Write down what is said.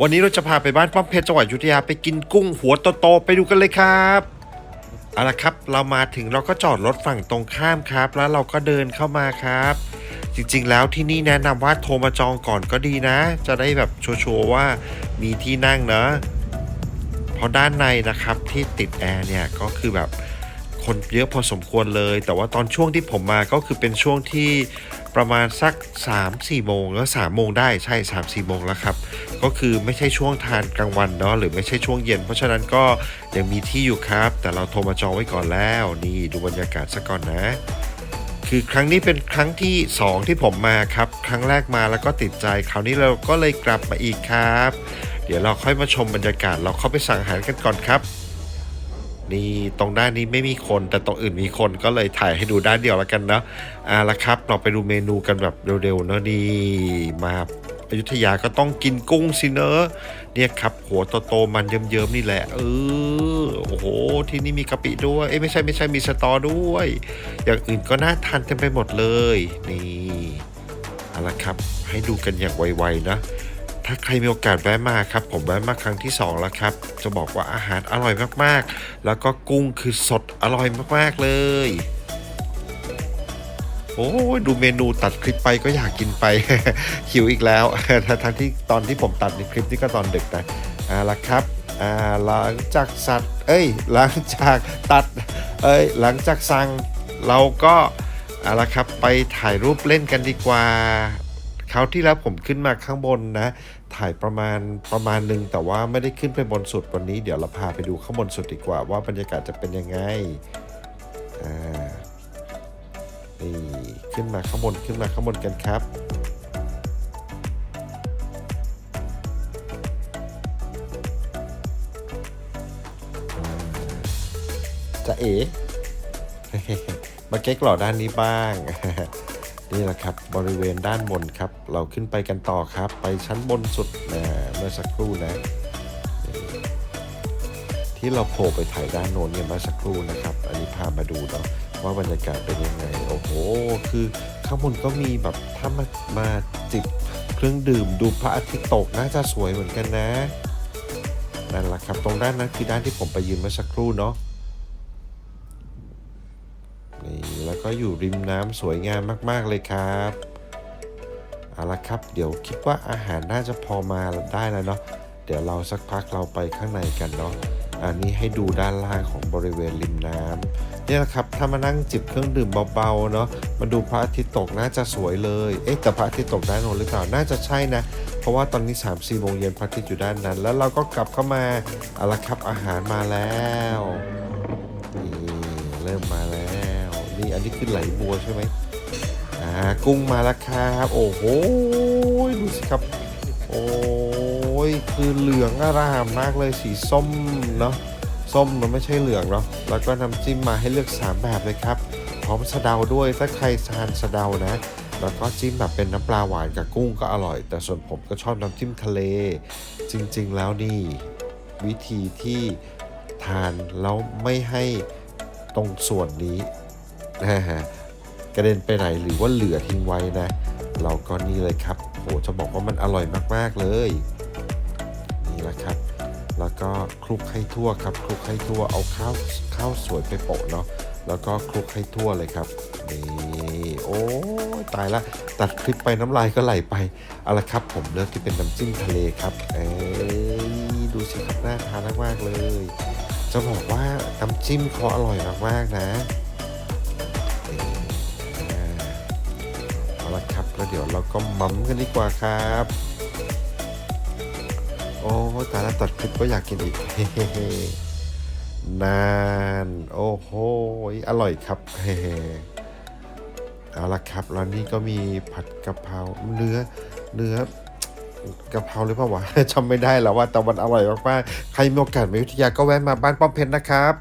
วันนี้เราจะพาไปบ้านป้อมเพชรจังหวัดอยุธยาไปกินกุ้งหัวโตๆไปดูกันเลยครับเอาละครับ เรามาถึงเราก็จอดรถฝั่งตรงข้ามครับ แล้วเราก็เดินเข้ามาครับ จริงๆแล้วที่นี่แนะนำว่าโทรมาจองก่อนก็ดีนะ จะได้แบบชัวร์ๆว่ามีที่นั่งเนอะเพราะด้านในนะครับที่ติดแอร์เนี่ยก็คือแบบ คนเยอะพอสมควรเลย แต่ว่าตอนช่วงที่ผมมาก็คือเป็นช่วงที่ประมาณสัก 3-4 โมงแล้ว3โมงได้ใช่ 3-4 โมงแล้วครับ ก็คือไม่ใช่ช่วงทานกลางวันเนาะหรือไม่ใช่ช่วงเย็น เพราะฉะนั้นก็ยังมีที่อยู่ครับ แต่เราโทรมาจองไว้ก่อนแล้วนี่ดูบรรยากาศซะก่อนนะคือครั้งนี้เป็นครั้งที่ 2 ที่ผมมาครับ ครั้งแรกมาแล้วก็ติดใจ คราวนี้เราก็เลยกลับมาอีกครับ เดี๋ยวเราค่อยมาชมบรรยากาศเราเข้าไปสั่งอาหารกันก่อนครับ นี่ตรงด้านนี้ไม่มีคนแต่ตรงอื่นมีคนก็เลยถ่ายให้ดูด้านเดียวแล้วกันเนาะอ่าละครับ เราไปดูเมนูกันแบบเร็วๆเนอะนี่มาอยุธยาก็ต้องกินกุ้งสิเนอะเนี่ยครับหัวโตๆมันเยิ้มๆนี่แหละเออโอ้โห ที่นี่มีกะปิด้วยเอ้ไม่ใช่ไม่ใช่มีสตอด้วย อย่างอื่นก็น่าทานเต็มไปหมดเลย นี่เอาละครับ ให้ดูกันอย่างไวๆนะ ถ้าใครมีโอกาสแวะมาครับ ผมแวะมาครั้งที่ 2 แล้วครับ จะบอกว่าอาหารอร่อยมากๆ แล้วก็กุ้งคือสดอร่อยมากๆเลย โอ้ดูเมนูตัดคลิปไปก็อยากกินไป หิวอีกแล้วทั้งที่ตอนที่ผมตัดในคลิปนี่ก็ตอนดึกนะอ่าละครับอ่าหลังจากสัตว์ เอ้ย หลังจากตัด เอ้ย หลังจากสั่งเราก็เอาละครับไปถ่ายรูปเล่นกันดีกว่า คราวที่แล้วผมขึ้นมาข้างบนนะ ถ่ายประมาณประมาณหนึ่งแต่ว่าไม่ได้ขึ้นไปบนสุดวันนี้ เดี๋ยวเราพาไปดูข้างบนสุดดีกว่า ว่าบรรยากาศจะเป็นยังไงอ่านี่ขึ้นมาข้างบนขึ้นมาข้างบนกันครับจะเอ๋มาเก๊กหล่อด้านนี้บ้าง นี่แหละครับบริเวณด้านบนครับ เราขึ้นไปกันต่อครับ ไปชั้นบนสุดนะเมื่อสักครู่นะ ที่เราโผล่ไปถ่ายด้านโน้นเนี่ยเมื่อสักครู่นะครับ อันนี้พามาดูเนาะว่าบรรยากาศเป็นยังไง โอ้โห คือข้างบนก็มีแบบถ้ามามาจิบเครื่องดื่มดูพระอาทิตย์ตกน่าจะสวยเหมือนกันนะนั่นแหละครับ ตรงด้านนั้นคือด้านที่ผมไปยืนเมื่อสักครู่เนาะ ก็อยู่ริมน้ำสวยงามมาก ๆ เลยครับเอาละครับ เดี๋ยวคิดว่าอาหารน่าจะพอมาได้แล้วเนาะเดี๋ยวเราสักพักเราไปข้างในกันเนาะอันนี้ให้ดูด้านล่างของบริเวณริมน้ำเนี่ยแหละครับถ้ามานั่งจิบเครื่องดื่มเบาๆเนาะมาดูพระอาทิตย์ตกน่าจะสวยเลยเอ๊ะแต่พระอาทิตย์ตกด้านโน้นหรือเปล่าน่าจะใช่นะ เพราะว่าตอนนี้3ามสี่โมงเย็นพระอาทิตย์อยู่ด้านนั้น แล้วเราก็กลับเข้ามาเอาละครับอาหารมาแล้วนี่เริ่มมาแล้ว นี่อันนี้คือไหลบัวใช่ไหมอ่ากุ้งมาแล้วครับโอ้โหดูสิครับ โอ้ยคือเหลืองอร่ามมากเลยสีส้มเนาะส้มมันไม่ใช่เหลืองเนาะแล้วก็น้ำจิ้มมาให้เลือก 3 แบบเลยครับพร้อมสะเดาด้วยถ้าใครทานสะเดานะแล้วก็จิ้มแบบเป็นน้ำปลาหวานกับกุ้งก็อร่อย แต่ส่วนผมก็ชอบน้ำจิ้มทะเล จริงๆแล้วนี่ วิธีที่ทานแล้วไม่ให้ตรงส่วนนี้ กระเด็นไปไหนหรือว่าเหลือทิ้งไว้นะ เราก็นี่เลยครับโหจะบอกว่ามันอร่อยมากๆเลย นี่แหละครับ แล้วก็คลุกให้ทั่วครับคลุกให้ทั่วเอาข้าวข้าวสวยไปโปะเนาะแล้วก็คลุกให้ทั่วเลยครับนี่โอ้ตายละตัดคลิปไปน้ำลายก็ไหลไปเอาละครับ ผมเลือกที่เป็นน้ำจิ้มทะเลครับเอ้ยดูสิครับน่าทานมากๆเลย จะบอกว่าน้ำจิ้มเขาอร่อยมากๆนะ ละครับแล้วเดี๋ยวเราก็มัมกันดีกว่าครับ โอ้แต่ละตัดคลิปก็อยากกินอีกนาน โอ้โหอร่อยครับเอาละครับ แล้วนี่ก็มีผัดกะเพราเนื้อเนื้อกะเพราหรือเปล่าวะจำไม่ได้แล้วว่าแต่มันอร่อยมากๆใครมีโอกาสมาอยุธยาก็แวะมาบ้านป้อมเพชรนะครับ